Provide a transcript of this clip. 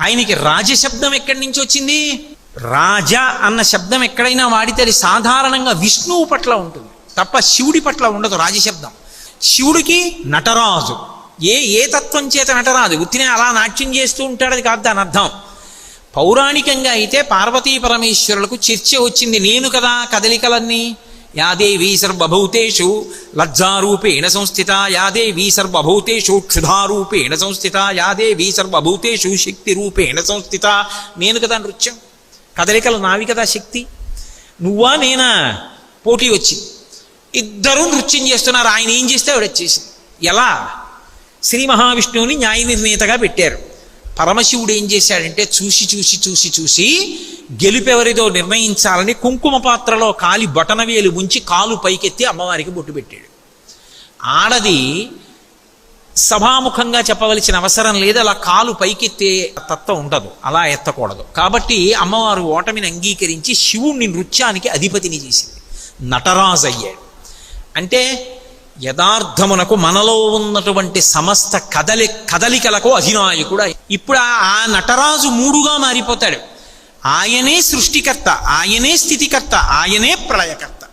ఆయనకి రాజశబ్దం ఎక్కడి నుంచి వచ్చింది? రాజ అన్న శబ్దం ఎక్కడైనా వాడితే అది సాధారణంగా విష్ణువు పట్ల ఉంటుంది. తప్ప శివుడి పట్ల ఉండదు రాజశబ్దం శివుడికి నటరాజు. ఏ ఏ తత్వం చేత నటరాజు? ఉత్తినే అలా నాట్యం చేస్తూ ఉంటాడు అది కాదు దాని అర్థం. పౌరాణికంగా అయితే పార్వతీ పరమేశ్వరులకు చర్చ వచ్చింది. నేను కదా కదలికలన్నీ. యాదేవీ సర్వభూతేషు లజ్జారూపేణ సంస్థిత యాదేవీ సర్వభూతేషు క్షుధారూపేణ సంస్థిత యాదేవీ సర్వభూతేషు శక్తి రూపేణ సంస్థిత. నేను కదా నృత్యం కదలికలు నావి కదా శక్తి. నువ్వా నేనా? పోటీ వచ్చి ఇద్దరూ నృత్యం చేస్తున్నారు. ఆయన ఏం చేస్తే ఆవిడ వచ్చేసింది ఎలా? శ్రీ మహావిష్ణువుని న్యాయ నిర్ణేతగా పెట్టారు. పరమశివుడు ఏం చేశాడంటే చూసి చూసి చూసి చూసి గెలుపెవరిదో నిర్ణయించాలని కుంకుమ పాత్రలో కాలి బొటనవేలు ఉంచి కాలు పైకెత్తి అమ్మవారికి బొట్టు పెట్టాడు. ఆడది సభాముఖంగా చెప్పవలసిన అవసరం లేదు అలా కాలు పైకెత్తే తత్వం ఉండదు అలా ఎత్తకూడదు. కాబట్టి అమ్మవారు ఓటమిని అంగీకరించి శివుణ్ణి నృత్యానికి అధిపతిని చేసింది. నటరాజు అయ్యాడు. అంటే యథార్థమునకు మనలో ఉన్నటువంటి సమస్త కదలి కదలికలకు అధినాయకుడు ఇప్పుడు ఆ నటరాజు మూడుగా మారిపోతాడు. ఆయనే సృష్టికర్త ఆయనే స్థితికర్త ఆయనే ప్రళయకర్త.